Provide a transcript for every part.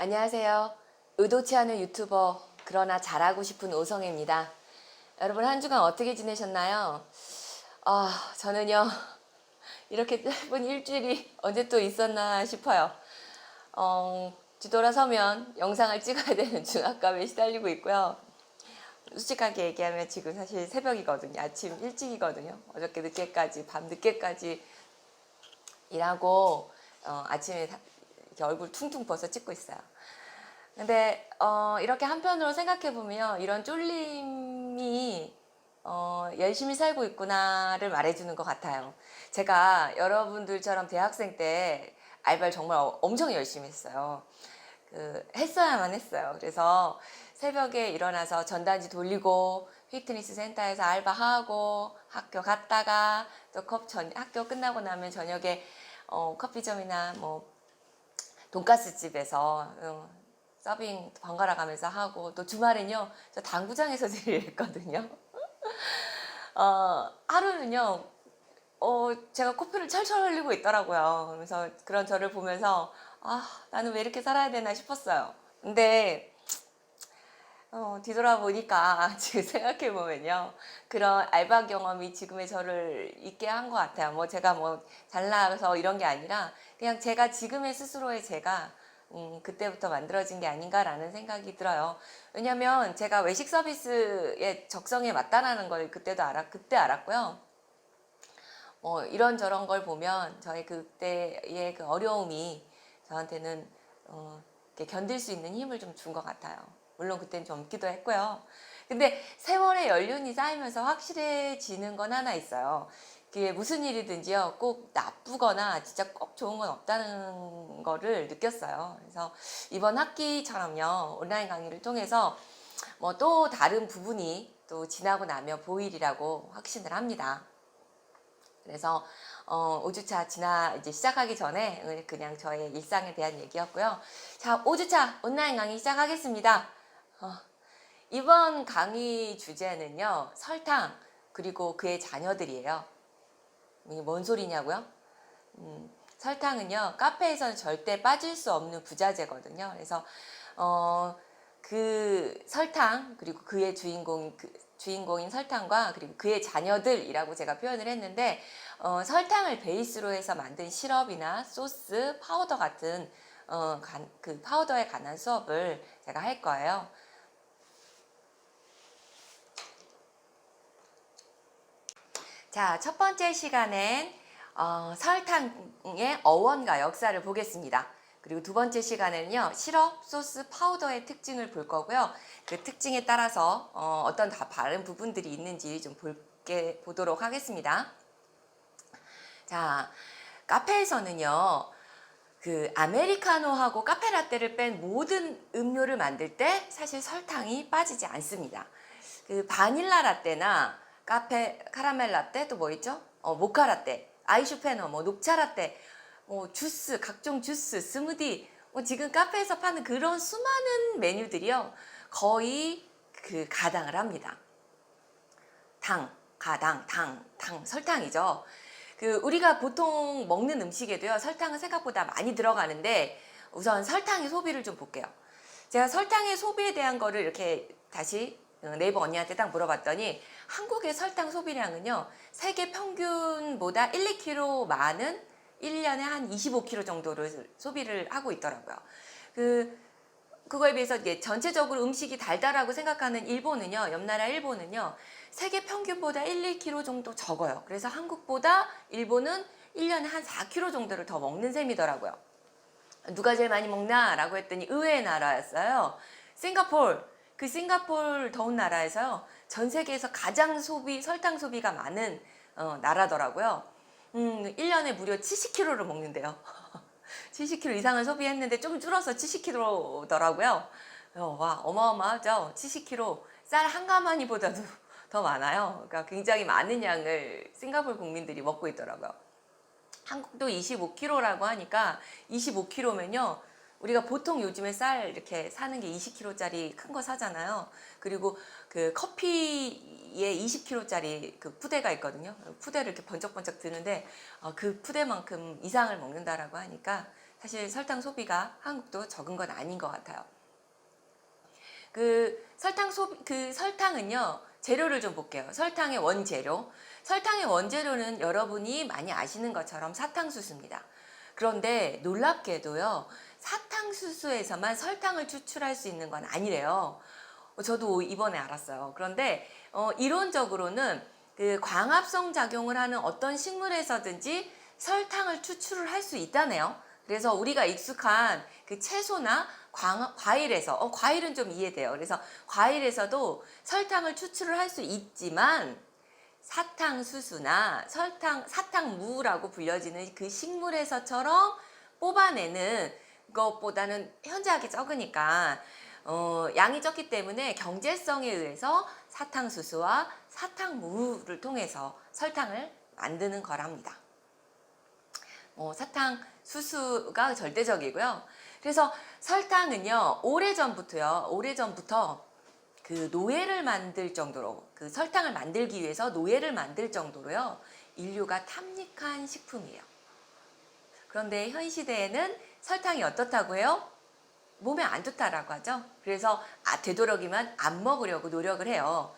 안녕하세요. 의도치 않은 유튜버, 그러나 잘하고 싶은 오성혜입니다. 여러분, 한 주간 어떻게 지내셨나요? 아, 저는요, 이렇게 짧은 일주일이 언제 또 있었나 싶어요. 어, 뒤돌아서면 영상을 찍어야 되는 중압감에 시달리고 있고요. 솔직하게 얘기하면 지금 사실 새벽이거든요. 아침 일찍이거든요. 어저께 늦게까지, 밤 늦게까지 일하고, 어, 아침에 다- 이렇게 얼굴 퉁퉁 벗어 찍고 있어요. 근데 어, 이렇게 한편으로 생각해 보면 이런 쫄림이 어, 열심히 살고 있구나를 말해주는 것 같아요. 제가 여러분들처럼 대학생 때 알바를 정말 어- 엄청 열심히 했어요. 그 했어야만 했어요. 그래서 새벽에 일어나서 전단지 돌리고 피트니스 센터에서 알바하고 학교 갔다가 또 컵 전, 학교 끝나고 나면 저녁에 어, 커피점이나 뭐 돈가스 집에서 어, 서빙 번갈아 가면서 하고 또 주말엔요 저 당구장에서 일했거든요. 어, 하루는요 어, 제가 코피를 철철 흘리고 있더라고요. 그래서 그런 저를 보면서 아 나는 왜 이렇게 살아야 되나 싶었어요. 근데 어, 뒤돌아보니까 지금 생각해 보면요 그런 알바 경험이 지금의 저를 있게 한 것 같아요. 뭐 제가 뭐 잘나서 이런 게 아니라 그냥 제가 지금의 스스로의 제가 음, 그때부터 만들어진 게 아닌가라는 생각이 들어요. 왜냐면 제가 외식 서비스의 적성에 맞다라는 걸 그때도 알았, 그때 알았고요. 뭐 이런저런 걸 보면 저의 그때의 그 어려움이 저한테는 어, 견딜 수 있는 힘을 좀 준 것 같아요. 물론 좀 없기도 했고요. 근데 세월의 연륜이 쌓이면서 확실해지는 건 하나 있어요. 그게 무슨 일이든지요, 꼭 나쁘거나 진짜 꼭 좋은 건 없다는 거를 느꼈어요. 그래서 이번 학기처럼요, 온라인 강의를 통해서 뭐 또 다른 부분이 또 지나고 나면 보일이라고 확신을 합니다. 그래서 어, 5주차 지나 이제 시작하기 전에 그냥 저의 일상에 대한 얘기였고요. 자, 5주차 온라인 강의 시작하겠습니다. 어, 이번 강의 주제는요, 설탕 그리고 그의 자녀들이에요. 이게 뭔 소리냐고요? 음, 설탕은요, 카페에서는 절대 빠질 수 없는 부자재거든요. 그래서 어, 그 설탕 그리고 그의 주인공 그 주인공인 설탕과 그리고 그의 자녀들이라고 제가 표현을 했는데 어, 설탕을 베이스로 해서 만든 시럽이나 소스, 파우더 같은 어, 간, 그 파우더에 관한 수업을 제가 할 거예요. 자, 첫 번째 시간엔 어, 설탕의 어원과 역사를 보겠습니다. 그리고 두 번째 시간에는요, 시럽, 소스, 파우더의 특징을 볼 거고요. 그 특징에 따라서 어, 다 다른 부분들이 있는지 좀 볼게, 보도록 하겠습니다. 자, 카페에서는요, 그 아메리카노하고 카페라떼를 뺀 모든 음료를 만들 때 사실 설탕이 빠지지 않습니다. 그 바닐라 라떼나 카페 카라멜 라떼 또 뭐 있죠? 어, 모카 라떼, 아이슈페너, 뭐 녹차 라떼, 뭐 주스, 각종 주스, 스무디, 뭐 지금 카페에서 파는 그런 수많은 메뉴들이요 거의 그 가당을 합니다. 당, 가당, 당, 당, 설탕이죠. 그 우리가 보통 먹는 음식에도요 설탕은 생각보다 많이 들어가는데 우선 설탕의 소비를 좀 볼게요. 제가 설탕의 소비에 대한 거를 이렇게 다시 네이버 언니한테 딱 물어봤더니 한국의 설탕 소비량은요 세계 평균보다 1, 2kg 많은 1년에 한 25kg 정도를 소비를 하고 있더라고요. 그 그거에 비해서 이게 전체적으로 음식이 달달하고 생각하는 일본은요, 옆나라 일본은요, 세계 평균보다 1, 2kg 정도 적어요. 그래서 한국보다 일본은 1년에 한 4kg 정도를 더 먹는 셈이더라고요. 누가 제일 많이 먹나? 라고 했더니 의외의 나라였어요. 싱가폴. 그 싱가폴 더운 나라에서요, 전 세계에서 가장 소비, 설탕 소비가 많은 어, 나라더라고요. 음, 1년에 무려 70kg를 먹는데요. 70kg 이상을 소비했는데 좀 줄어서 70kg더라고요. 와, 어마어마하죠? 70kg. 쌀 한 가마니보다도 더 많아요. 그러니까 굉장히 많은 양을 싱가포르 국민들이 먹고 있더라고요. 한국도 25kg라고 하니까 25kg면요. 우리가 보통 요즘에 쌀 이렇게 사는 게 20kg짜리 큰 거 사잖아요. 그리고 그 커피에 20kg짜리 그 푸대가 있거든요. 푸대를 이렇게 번쩍번쩍 드는데 어, 그 푸대만큼 이상을 먹는다라고 하니까 사실 설탕 소비가 한국도 적은 건 아닌 것 같아요. 그 설탕 소, 그 설탕은요, 재료를 좀 볼게요. 설탕의 원재료. 설탕의 원재료는 여러분이 많이 아시는 것처럼 사탕수수입니다. 그런데 놀랍게도요, 사탕수수에서만 설탕을 추출할 수 있는 건 아니래요. 어, 저도 이번에 알았어요. 그런데 어, 이론적으로는 그 광합성 작용을 하는 어떤 식물에서든지 설탕을 추출을 할 수 있다네요. 그래서 우리가 익숙한 그 채소나 광, 과일에서, 어, 과일은 좀 이해돼요. 그래서 과일에서도 설탕을 추출을 할 수 있지만 사탕수수나 설탕, 사탕무라고 불려지는 그 식물에서처럼 뽑아내는 것보다는 현저하게 적으니까 어, 양이 적기 때문에 경제성에 의해서 사탕수수와 사탕무를 통해서 설탕을 만드는 거랍니다. 어, 사탕수수가 절대적이고요. 그래서 설탕은요, 오래전부터요, 오래전부터 그 노예를 만들 정도로, 그 설탕을 만들기 위해서 노예를 만들 정도로요, 인류가 탐닉한 식품이에요. 그런데 현 시대에는 설탕이 어떻다고 해요? 몸에 안 좋다라고 하죠. 그래서 아, 되도록이면 안 먹으려고 노력을 해요.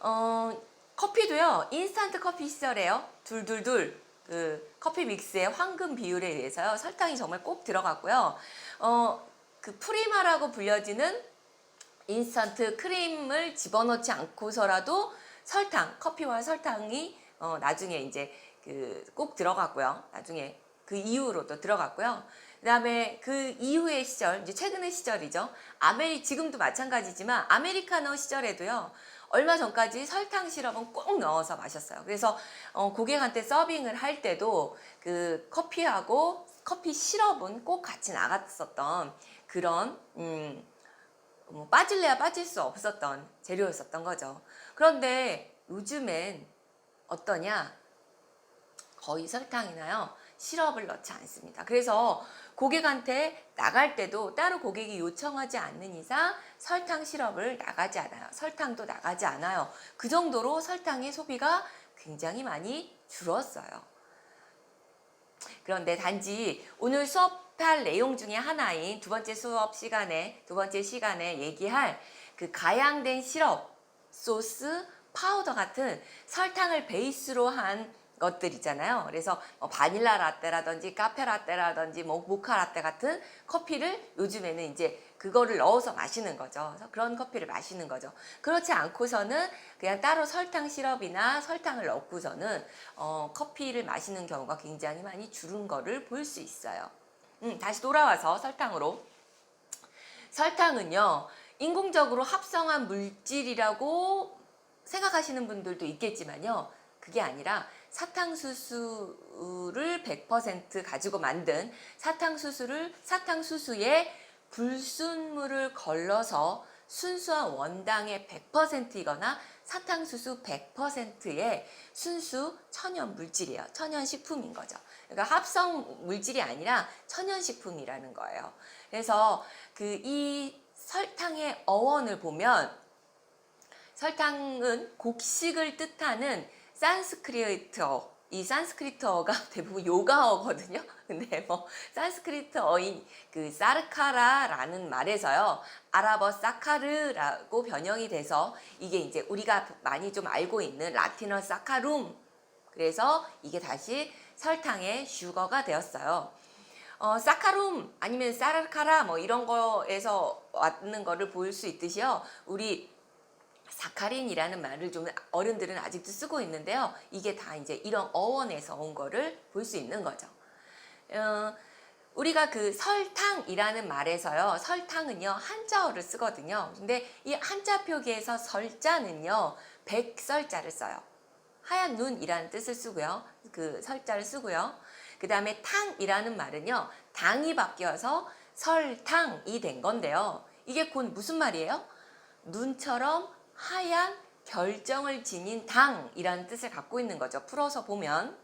어, 커피도요, 인스턴트 커피 시절에요. 둘둘둘. 그 커피 믹스의 황금 비율에 의해서요, 설탕이 정말 꼭 들어갔고요. 어, 그 프리마라고 불려지는 인스턴트 크림을 집어넣지 않고서라도 설탕, 커피와 설탕이 어, 나중에 이제 그 꼭 들어갔고요. 나중에 그 이후로도 들어갔고요. 그다음에 그 이후의 시절, 이제 최근의 시절이죠. 아메리 지금도 마찬가지지만 아메리카노 시절에도요. 얼마 전까지 설탕 시럽은 꼭 넣어서 마셨어요. 그래서 어, 고객한테 서빙을 할 때도 그 커피하고 커피 시럽은 꼭 같이 나갔었던 그런 음, 뭐 빠질래야 빠질 수 없었던 재료였었던 거죠. 그런데 요즘엔 어떠냐? 거의 설탕이나요 시럽을 넣지 않습니다. 그래서 고객한테 나갈 때도 따로 고객이 요청하지 않는 이상 설탕 시럽을 나가지 않아요. 설탕도 나가지 않아요. 그 정도로 설탕의 소비가 굉장히 많이 줄었어요. 그런데 단지 오늘 수업할 내용 중에 하나인 두 번째 수업 시간에 두 번째 시간에 얘기할 그 가양된 시럽, 소스, 파우더 같은 설탕을 베이스로 한 것들이잖아요. 그래서 뭐 바닐라 라떼라든지 카페 라떼라든지 뭐 모카 라떼 같은 커피를 요즘에는 이제 그거를 넣어서 마시는 거죠. 그래서 그런 커피를 마시는 거죠. 그렇지 않고서는 그냥 따로 설탕 시럽이나 설탕을 넣고서는 어, 커피를 마시는 경우가 굉장히 많이 줄은 거를 볼 수 있어요. 음, 다시 돌아와서 설탕으로. 설탕은요, 인공적으로 합성한 물질이라고 생각하시는 분들도 있겠지만요. 그게 아니라 사탕수수를 100% 가지고 만든 사탕수수를 사탕수수에 불순물을 걸러서 순수한 원당의 100%이거나 사탕수수 100%의 순수 천연 물질이에요. 천연 식품인 거죠. 그러니까 합성 물질이 아니라 천연 식품이라는 거예요. 그래서 그 이 설탕의 어원을 보면 설탕은 곡식을 뜻하는 산스크리트어 이 산스크리트어가 대부분 요가어거든요. 근데 뭐 산스크리트어인 그 사르카라라는 말에서요. 아랍어 사카르라고 변형이 돼서 이게 이제 우리가 많이 좀 알고 있는 라틴어 사카룸 그래서 이게 다시 설탕의 슈거가 되었어요. 어, 사카룸 아니면 사르카라 뭐 이런 거에서 왔는 거를 볼수 있듯이요. 우리 사카린이라는 말을 좀 어른들은 아직도 쓰고 있는데요. 이게 다 이제 이런 어원에서 온 거를 볼 수 있는 거죠. 어, 우리가 그 설탕이라는 말에서요. 설탕은요. 한자어를 쓰거든요. 근데 이 한자 표기에서 설자는요. 백설자를 써요. 하얀 눈이라는 뜻을 쓰고요. 그 설자를 쓰고요. 그 다음에 탕이라는 말은요. 당이 바뀌어서 설탕이 된 건데요. 이게 곧 무슨 말이에요? 눈처럼 하얀 결정을 지닌 당이라는 뜻을 갖고 있는 거죠. 풀어서 보면.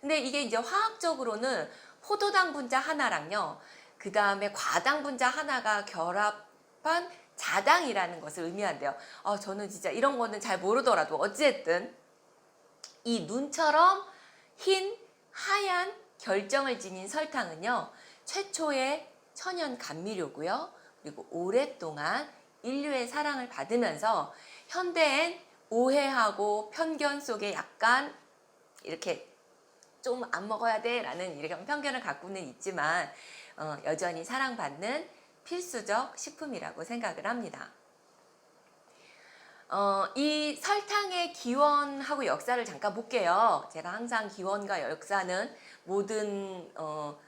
근데 이게 이제 화학적으로는 포도당 분자 하나랑요. 그 다음에 과당 분자 하나가 결합한 자당이라는 것을 의미한대요. 아, 저는 진짜 이런 거는 잘 모르더라도 어쨌든 이 눈처럼 흰 하얀 결정을 지닌 설탕은요. 최초의 천연 감미료고요. 그리고 오랫동안 인류의 사랑을 받으면서 현대엔 오해하고 편견 속에 약간 이렇게 좀 안 먹어야 돼 라는 이런 편견을 갖고는 있지만 어, 여전히 사랑받는 필수적 식품이라고 생각을 합니다. 어, 이 설탕의 기원하고 역사를 잠깐 볼게요. 제가 항상 기원과 역사는 모든 어,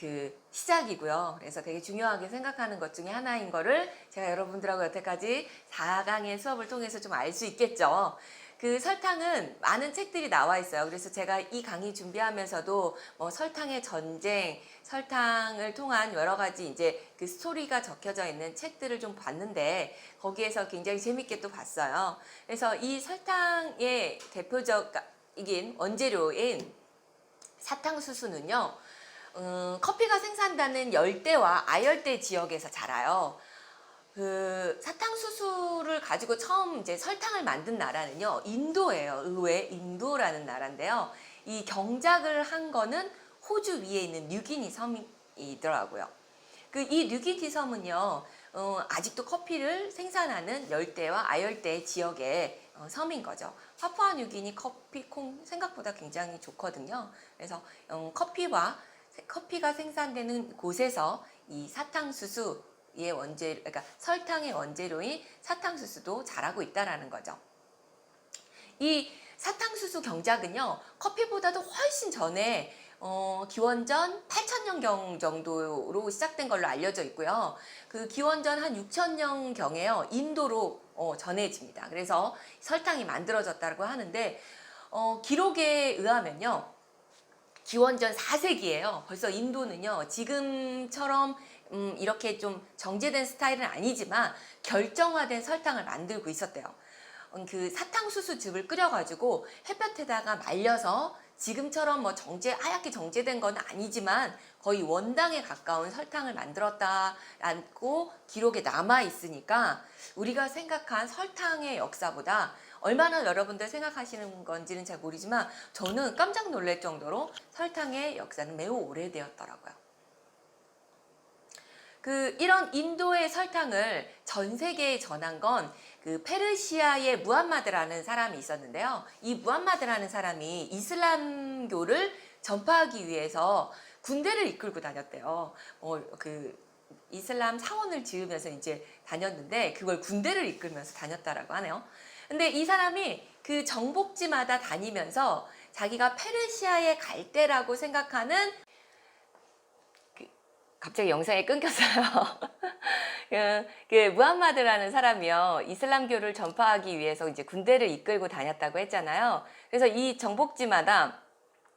그 시작이고요. 그래서 되게 중요하게 생각하는 것 중에 하나인 거를 제가 여러분들하고 여태까지 4강의 수업을 통해서 좀 알 수 있겠죠. 그 설탕은 많은 책들이 나와 있어요. 그래서 제가 이 강의 준비하면서도 뭐 설탕의 전쟁, 설탕을 통한 여러 가지 이제 그 스토리가 적혀져 있는 책들을 좀 봤는데 거기에서 굉장히 재밌게 또 봤어요. 그래서 이 설탕의 대표적인 원재료인 사탕수수는요. 음, 커피가 생산되는 열대와 아열대 지역에서 자라요. 그 사탕수수를 가지고 처음 이제 설탕을 만든 나라는요 인도예요. 의외 인도라는 나라인데요. 이 경작을 한 거는 호주 위에 있는 뉴기니 섬이더라고요. 그 이 뉴기니 섬은요 어, 아직도 커피를 생산하는 열대와 아열대 지역의 어, 섬인 거죠. 파푸아 뉴기니 커피 콩 생각보다 굉장히 좋거든요. 그래서 어, 커피와 커피가 생산되는 곳에서 이 사탕수수 의 원재 그러니까 설탕의 원재료인 사탕수수도 자라고 있다라는 거죠. 이 사탕수수 경작은요 커피보다도 훨씬 전에 어, 기원전 8천년경 정도로 시작된 걸로 알려져 있고요. 그 기원전 한 6천년 경에요 인도로 어, 전해집니다. 그래서 설탕이 만들어졌다고 하는데 어, 기록에 의하면요. 기원전 4세기예요. 벌써 인도는요. 지금처럼 음, 이렇게 좀 정제된 스타일은 아니지만 결정화된 설탕을 만들고 있었대요. 음, 그 사탕수수즙을 끓여가지고 햇볕에다가 말려서 지금처럼 뭐 정제 하얗게 정제된 건 아니지만 거의 원당에 가까운 설탕을 만들었다라고 기록에 남아 있으니까 우리가 생각한 설탕의 역사보다 얼마나 여러분들 생각하시는 건지는 잘 모르지만 저는 깜짝 놀랄 정도로 설탕의 역사는 매우 오래되었더라고요. 그 이런 인도의 설탕을 전 세계에 전한 건 그 페르시아의 무함마드라는 사람이 있었는데요. 이 무함마드라는 사람이 이슬람교를 전파하기 위해서 군대를 이끌고 다녔대요. 어, 그 이슬람 사원을 지으면서 이제 다녔는데 그걸 군대를 이끌면서 다녔다라고 하네요. 근데 이 사람이 그 정복지마다 다니면서 자기가 페르시아에 갈 때라고 생각하는 그 갑자기 영상이 끊겼어요. 그, 그 무함마드라는 사람이요 이슬람교를 전파하기 위해서 이제 군대를 이끌고 다녔다고 했잖아요. 그래서 이 정복지마다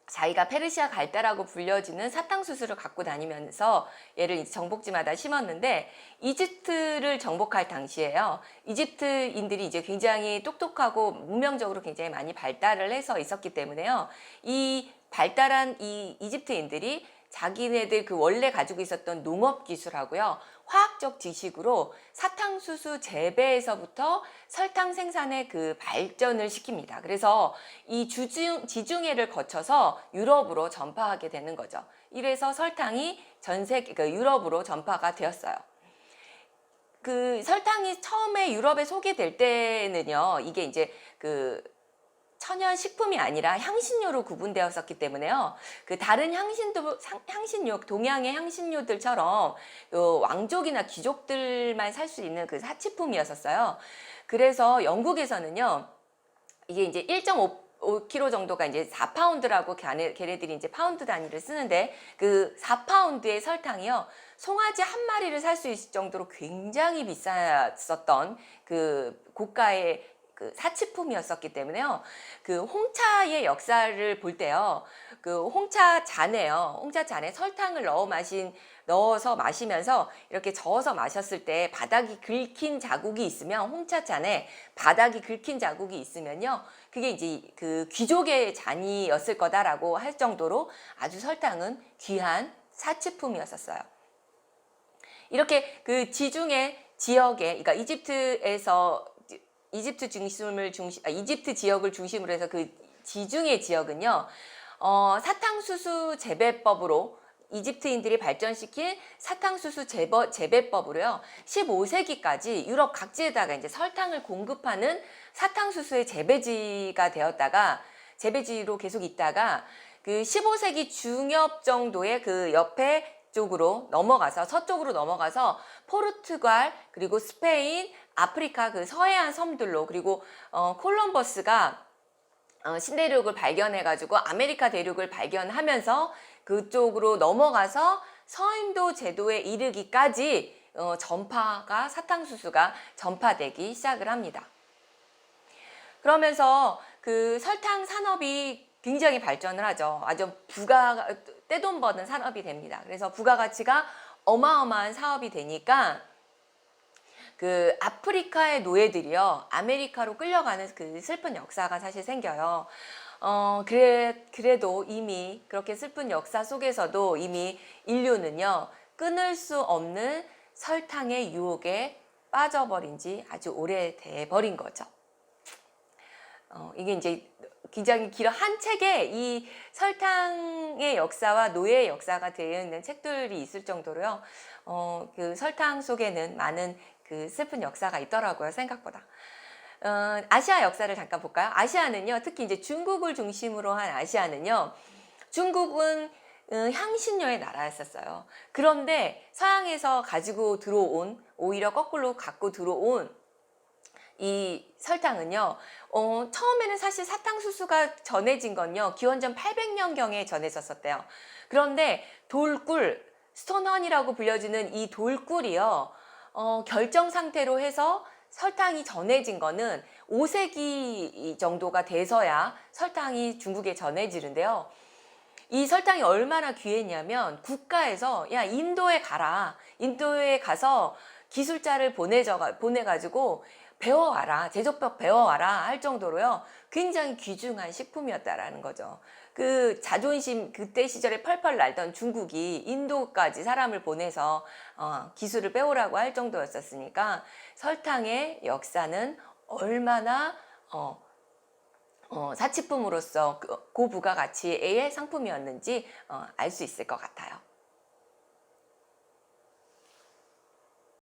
자기가 페르시아 갈 때라고 불려지는 사탕수수를 갖고 다니면서 얘를 정복지마다 심었는데 이집트를 정복할 당시에요. 이집트인들이 이제 굉장히 똑똑하고 문명적으로 굉장히 많이 발달을 해서 있었기 때문에요. 이 발달한 이 이집트인들이 자기네들 그 원래 가지고 있었던 농업 기술하고요. 화학적 지식으로 사탕수수 재배에서부터 설탕 생산의 그 발전을 시킵니다. 그래서 이 주중, 지중해를 거쳐서 유럽으로 전파하게 되는 거죠. 이래서 설탕이 전 세계, 그 유럽으로 전파가 되었어요. 그 설탕이 처음에 유럽에 소개될 때는요, 이게 이제 그 천연 식품이 아니라 향신료로 구분되었었기 때문에요. 그 다른 향신도 향신료 동양의 향신료들처럼 요 왕족이나 귀족들만 살 수 있는 그 사치품이었었어요. 그래서 영국에서는요. 이게 이제 1.5 5kg 정도가 이제 4파운드라고 걔네, 걔네들이 이제 파운드 단위를 쓰는데 그 4파운드의 설탕이요. 송아지 한 마리를 살 수 있을 정도로 굉장히 비쌌었던 그 고가의 그 사치품이었었기 때문에요. 그 홍차의 역사를 볼 때요. 그 홍차 잔에요. 홍차 잔에 설탕을 넣어 마신 넣어서 마시면서 이렇게 저어서 마셨을 때 바닥이 긁힌 자국이 있으면 홍차 잔에 바닥이 긁힌 자국이 있으면요. 그게 이제 그 귀족의 잔이었을 거다라고 할 정도로 아주 설탕은 귀한 사치품이었었어요. 이렇게 그 지중해 지역에 그러니까 이집트에서 이집트 중심을 중심, 아, 이집트 지역을 중심으로 해서 그 지중해 지역은요, 어, 사탕수수 재배법으로 이집트인들이 발전시킨 사탕수수 재버, 재배법으로요. 15세기까지 유럽 각지에다가 이제 설탕을 공급하는 사탕수수의 재배지가 되었다가 재배지로 계속 있다가 그 15세기 중엽 정도의 그 옆에 쪽으로 넘어가서 서쪽으로 넘어가서 포르투갈 그리고 스페인 아프리카 그 서해안 섬들로 그리고 어, 콜럼버스가 어, 신대륙을 발견해가지고 아메리카 대륙을 발견하면서 그쪽으로 넘어가서 서인도 제도에 이르기까지 어, 전파가 사탕수수가 전파되기 시작을 합니다. 그러면서 그 설탕 산업이 굉장히 발전을 하죠. 아주 부가 떼돈 버는 산업이 됩니다. 그래서 부가가치가 어마어마한 사업이 되니까 그 아프리카의 노예들이요 아메리카로 끌려가는 그 슬픈 역사가 사실 생겨요. 어 그래 그래도 이미 그렇게 슬픈 역사 속에서도 이미 인류는요 끊을 수 없는 설탕의 유혹에 빠져버린 지 아주 오래돼 버린 거죠. 어, 이게 이제 굉장히 길어 한 책에 이 설탕의 역사와 노예의 역사가 되어 있는 책들이 있을 정도로요. 어, 그 설탕 속에는 많은 그 슬픈 역사가 있더라고요. 생각보다. 어, 아시아 역사를 잠깐 볼까요? 아시아는요, 특히 이제 중국을 중심으로 한 아시아는요, 중국은 어, 향신료의 나라였었어요. 그런데 서양에서 가지고 들어온, 오히려 거꾸로 갖고 들어온 이 설탕은요, 어, 처음에는 사실 사탕수수가 전해진 건요, 기원전 800년경에 전해졌었대요. 그런데 돌꿀, 스톤헌이라고 불려지는 이 돌꿀이요, 어, 결정 상태로 해서 설탕이 전해진 거는 5세기 정도가 돼서야 설탕이 중국에 전해지는데요. 이 설탕이 얼마나 귀했냐면 국가에서 야 인도에 가라. 인도에 가서 기술자를 보내져 보내가지고 배워와라. 제조법 배워와라 할 정도로요. 굉장히 귀중한 식품이었다라는 거죠 그 자존심 그때 시절에 펄펄 날던 중국이 인도까지 사람을 보내서 어, 기술을 배우라고 할 정도였었으니까 설탕의 역사는 얼마나 어, 어, 사치품으로서 그 고부가 가치의 상품이었는지 어, 알 수 있을 것 같아요.